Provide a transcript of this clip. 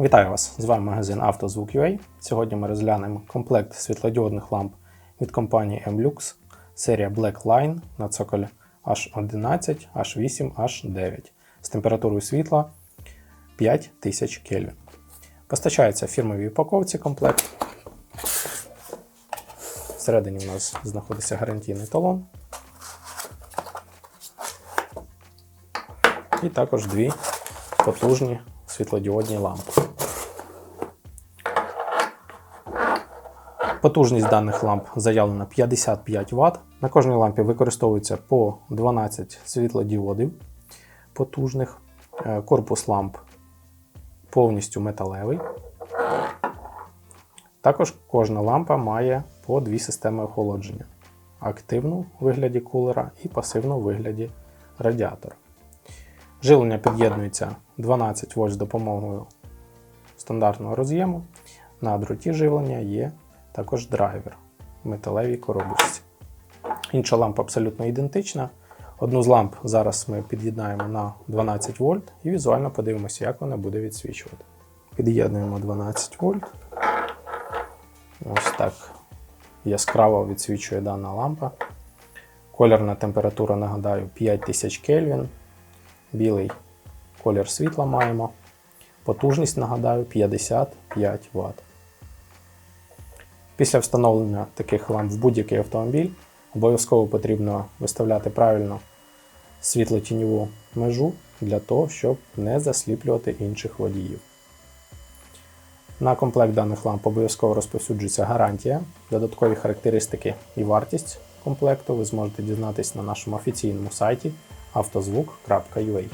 Вітаю вас! З вами магазин «Автозвук.UA». Сьогодні ми розглянемо комплект світлодіодних ламп від компанії M-Lux, серія Black Line на цоколі H11, H8, H9 з температурою світла 5000 Кельвін. Постачається в фірмовій упаковці комплект. Всередині у нас знаходиться гарантійний талон. І також дві потужні світлодіодні лампи. Потужність даних ламп заявлена 55 Вт. На кожній лампі використовується по 12 світлодіодів потужних. Е, Корпус ламп повністю металевий. Також кожна лампа має по дві системи охолодження: активну в вигляді кулера і пасивну в вигляді радіатора. Живлення під'єднується 12 вольт з допомогою стандартного роз'єму. На дроті живлення є також драйвер в металевій коробочці. Інша лампа абсолютно ідентична. Одну з ламп зараз ми під'єднаємо на 12 вольт і візуально подивимося, як вона буде відсвічувати. Під'єднуємо 12 вольт. Ось так яскраво відсвічує дана лампа. Кольорна температура, нагадаю, 5000 Кельвін. Білий колір світла маємо. Потужність, нагадаю, 55 Вт. Після встановлення таких ламп в будь-який автомобіль обов'язково потрібно виставляти правильно світло-тіньову межу для того, щоб не засліплювати інших водіїв. На комплект даних ламп обов'язково розповсюджується гарантія, додаткові характеристики і вартість комплекту ви зможете дізнатися на нашому офіційному сайті автозвук.ua.